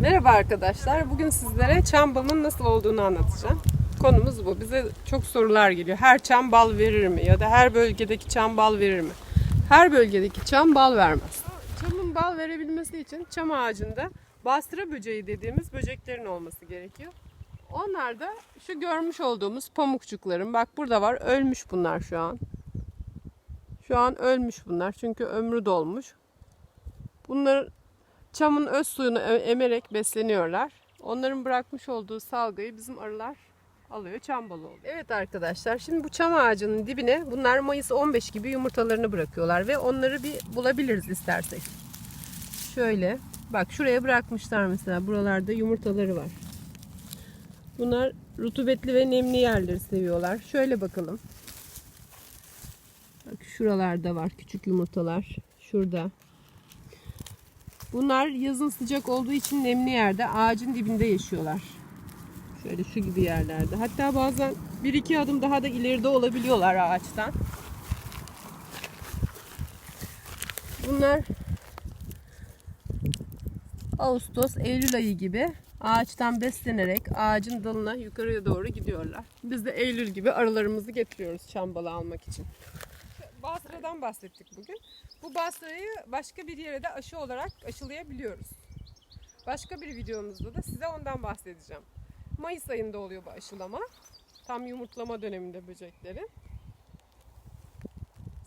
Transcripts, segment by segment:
Merhaba arkadaşlar. Bugün sizlere çam balının nasıl olduğunu anlatacağım. Konumuz bu. Bize çok sorular geliyor. Her çam bal verir mi? Ya da her bölgedeki çam bal verir mi? Her bölgedeki çam bal vermez. Çamın bal verebilmesi için çam ağacında bastıra böceği dediğimiz böceklerin olması gerekiyor. Onlar da şu görmüş olduğumuz pamukçukların. Bak burada var. Ölmüş bunlar şu an. Şu an ölmüş bunlar. Çünkü ömrü dolmuş. Bunların çamın öz suyunu e- emerek besleniyorlar. Onların bırakmış olduğu salgıyı bizim arılar alıyor, çam balı oluyor. Evet arkadaşlar, şimdi bu çam ağacının dibine bunlar Mayıs 15 gibi yumurtalarını bırakıyorlar ve onları bir bulabiliriz istersek. Şöyle, bak şuraya bırakmışlar mesela, buralarda yumurtaları var. Bunlar rutubetli ve nemli yerleri seviyorlar. Şöyle bakalım. Bak şuralarda var küçük yumurtalar. Şurada. Bunlar yazın sıcak olduğu için nemli yerde ağacın dibinde yaşıyorlar. Şöyle şu gibi yerlerde. Hatta bazen bir iki adım daha da ileride olabiliyorlar ağaçtan. Bunlar Ağustos, Eylül ayı gibi ağaçtan beslenerek ağacın dalına yukarıya doğru gidiyorlar. Biz de Eylül gibi arılarımızı getiriyoruz çambalı almak için. Basra'dan bahsettik bugün. Bu Basra'yı başka bir yere de aşı olarak aşılayabiliyoruz. Başka bir videomuzda da size ondan bahsedeceğim. Mayıs ayında oluyor bu aşılama. Tam yumurtlama döneminde böceklerin.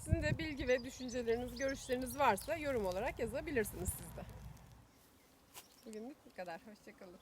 Sizin de bilgi ve düşünceleriniz, görüşleriniz varsa yorum olarak yazabilirsiniz siz de. Bugünlük bu kadar. Hoşçakalın.